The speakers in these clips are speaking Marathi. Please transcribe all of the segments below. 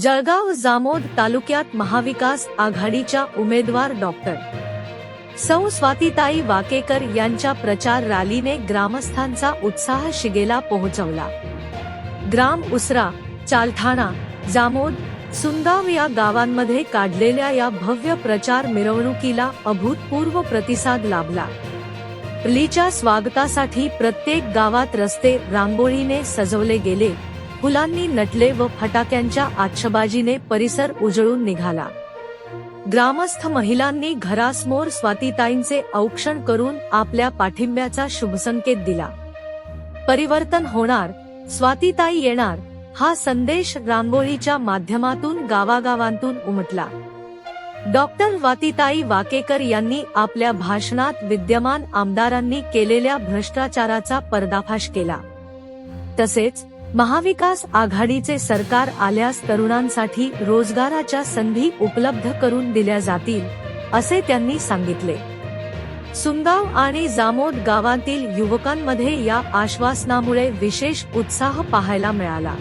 जळगाव जामोद तालुक्यात महाविकास आघाडीच्या उमेदवार डॉक्टर सौ स्वातीताई वाकेकर यांच्या प्रचार रॅलीने ग्रामस्थांचा उत्साह शिगेला पोहोचवला. ग्राम उसरा चालठाणा जामोद सुंदाव या गावांमध्ये काढलेल्या या भव्य प्रचार मिरवणुकीला अभूतपूर्व प्रतिसाद लाभला. लीच्या स्वागतासाठी प्रत्येक गावात रस्ते रांगोळीने सजवले गेले. फुलांनी नटले व फटाक्यांच्या आच्छबाजीने परिसर उजळून निघाला. ग्रामस्थ महिलांनी घरासमोर स्वातीताईंचे औक्षण करून आपल्या पाठिंब्याचा शुभसंकेत दिला. परिवर्तन होणार स्वातीताई येणार हा संदेश रांगोळीच्या माध्यमातून गावागावांतून उमटला. डॉक्टर वातीताई वाकेकर यांनी आपल्या भाषणात विद्यमान आमदारांनी केलेल्या भ्रष्टाचाराचा पर्दाफाश केला. तसेच महाविकास आघाडीचे सरकार आल्यास तरुणांसाठी रोजगाराच्या संधी उपलब्ध करून दिल्या जातील असे त्यांनी सांगितले. सुंगाव आणि जामोद गावातील युवकांमध्ये या आश्वासनामुळे विशेष उत्साह पाहायला मिळाला.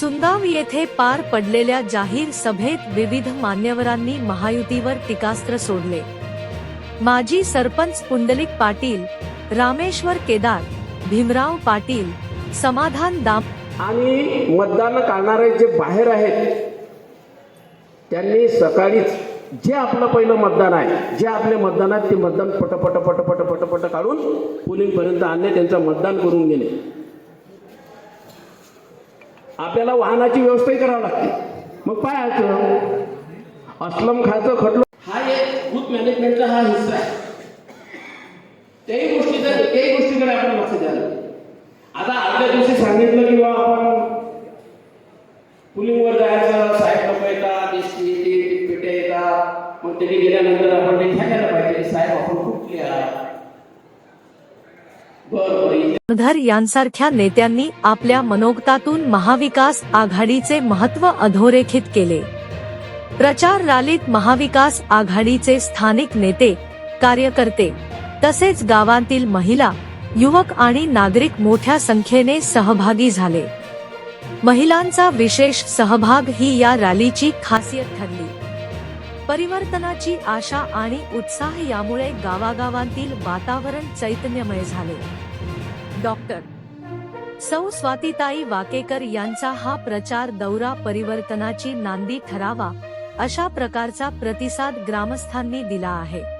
सुंगाव येथे पार पडलेल्या जाहीर सभेत विविध मान्यवरांनी महायुतीवर टीकास्त्र सोडले. माजी सरपंच पुंडलिक पाटील रामेश्वर केदार भीमराव पाटील समाधान दाम. आणि मतदान काढणारे जे बाहेर आहेत त्यांनी सकाळीच जे आपलं पहिलं मतदान आहे जे आपले मतदान आहेत ते मतदान पटपट पटपट पटपट काढून पोलिंगपर्यंत आणणे त्यांचं मतदान करून घेणे आपल्याला वाहनाची व्यवस्थाही करावी लागते. मग पाहायचं अस्लम खायचं खटलो हा एक बूथ मॅनेजमेंटचा हा हिस्सा आहे. त्याही गोष्टीचा त्याही गोष्टीकडे आपण लक्ष द्यायला आता आदल्या दिवशी सांगितलं की बा आपण पुलिंगवर जायचं साहेब लोक येतात एसटी येते पेट्या येतात. मग त्यांनी गेल्यानंतर आपण ते घ्यायला पाहिजे. साहेब आपण कुठले आहात. धर यांसारख्या नेत्यांनी आपल्या मनोगतातून महाविकास आघाडीचे महत्त्व अधोरेखित केले. प्रचार रॅलीत महाविकास आघाडीचे स्थानिक नेते कार्यकर्ते तसेच गावांतील महिला युवक आणि नागरिक मोठ्या संख्येने सहभागी झाले. महिलांचा विशेष सहभाग ही या रॅलीची खासियत ठरली. परिवर्तनाची आशा आणि उत्साह यामुळे गावागावांतील वातावरण चैतन्यमय झाले. डॉक्टर सौ स्वातीताई वाकेकर यांचा हा प्रचार दौरा परिवर्तनाची नांदी ठरावा अशा प्रकारचा प्रतिसाद ग्रामस्थांनी दिला आहे.